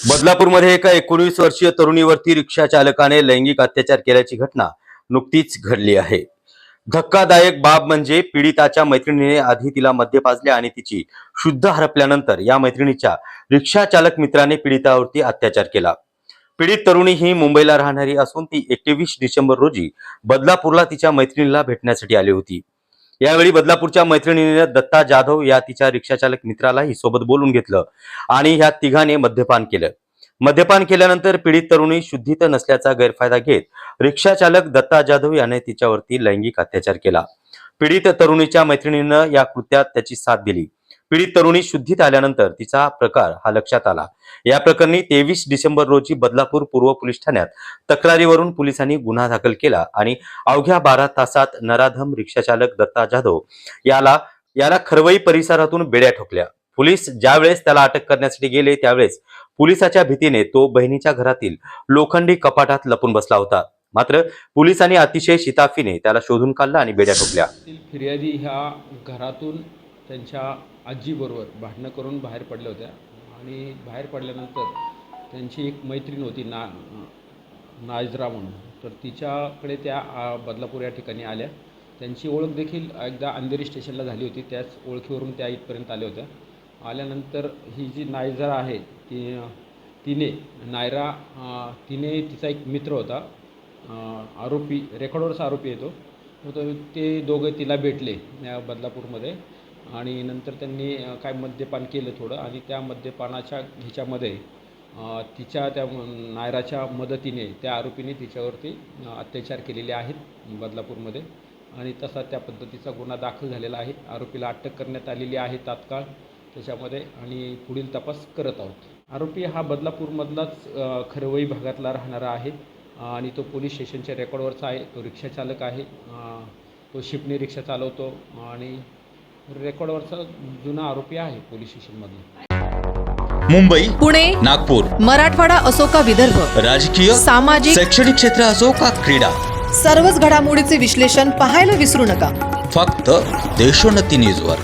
बदलापूरमध्ये एका एकोणीस वर्षीय तरुणीवरती रिक्षा चालकाने लैंगिक अत्याचार केल्याची घटना नुकतीच घडली आहे. धक्कादायक बाब म्हणजे पीडिताच्या मैत्रिणीने आधी तिला मद्य पाजले आणि तिची शुद्ध हरपल्यानंतर या मैत्रिणीच्या रिक्षा चालक मित्राने पीडितावरती अत्याचार केला. पीडित तरुणी ही मुंबईला राहणारी असून ती एकवीस डिसेंबर रोजी बदलापूरला तिच्या मैत्रिणीला भेटण्यासाठी आली होती. यावेळी बदलापूरच्या मैत्रिणीने दत्ता जाधव या तिच्या रिक्षाचालक मित्रालाही सोबत बोलून घेतलं आणि ह्या तिघाने मद्यपान केलं. मद्यपान केल्यानंतर पीडित तरुणी शुद्धीत नसल्याचा गैरफायदा घेत रिक्षाचालक दत्ता जाधव याने तिच्यावरती लैंगिक अत्याचार केला. पीडित तरुणीच्या मैत्रिणीनं या कृत्यात त्याची साथ दिली. पीडित तरुणी शुद्धीत आल्यानंतर तिचा प्रकार हा लक्षात आला. या प्रकरणी तेवीस डिसेंबर रोजी बदलापूर पूर्व पोलीस ठाण्यात तक्रारीवरून पोलिसांनी गुन्हा दाखल केला आणि अवघ्या बारा तासात नराधम रिक्षाचालक दत्ता जाधव याला याला खरवई परिसरातून बेड्या ठोकल्या. पोलीस ज्यावेळेस त्याला अटक करण्यासाठी गेले त्यावेळेस पोलिसाच्या भीतीने तो बहिणीच्या घरातील लोखंडी कपाटात लपून बसला होता. मात्र पोलिसांनी अतिशय शिताफीने त्याला शोधून काढला आणि बेड्या ठोकल्या. फिर्यादी ह्या घरातून त्यांच्या आजीबरोबर भांडणं करून बाहेर पडल्या होत्या. आणि बाहेर पडल्यानंतर त्यांची एक मैत्रीण होती ना नाजरा म्हणून. तर तिच्याकडे त्या बदलापूर या ठिकाणी आल्या. त्यांची ओळख देखील एकदा अंधेरी स्टेशनला झाली होती. त्याच ओळखीवरून त्या इथपर्यंत आल्या होत्या. आल्यानंतर ही जी नायजरा आहे ती तिने नायरा तिने तिचा एक मित्र होता. आरोपी रेकॉर्डवरचा आरोपी येतो तर तो ते दोघं तिला भेटले या बदलापूरमध्ये. आणि नंतर त्यांनी काय मद्यपान केलं थोडं आणि त्या मद्यपानाच्या ह्याच्यामध्ये तिच्या त्या नायराच्या मदतीने त्या आरोपीने तिच्यावरती अत्याचार केलेले आहेत बदलापूरमध्ये आणि तसा त्या पद्धतीचा गुन्हा दाखल झालेला आहे. आरोपीला अटक करण्यात आलेली आहे तात्काळ त्याच्यामध्ये आणि पुढील तपास करत आहोत. आरोपी हा बदलापूरमधलाच खरवई भागातला राहणारा आहे आणि तो पोलीस स्टेशनच्या रेकॉर्डवरचा आहे. तो रिक्षाचालक आहे. तो शिपने रिक्षा चालवतो आणि रेकॉर्डवरचा जुना आरोपी आहे पोलीस स्टेशनमधला. मुंबई पुणे नागपूर मराठवाडा असो का विदर्भ राजकीय सामाजिक शैक्षणिक क्षेत्र असो का क्रीडा सर्वच घडामोडीचे विश्लेषण पाहायला विसरू नका. फक्त देशोन्नती न्यूजवर.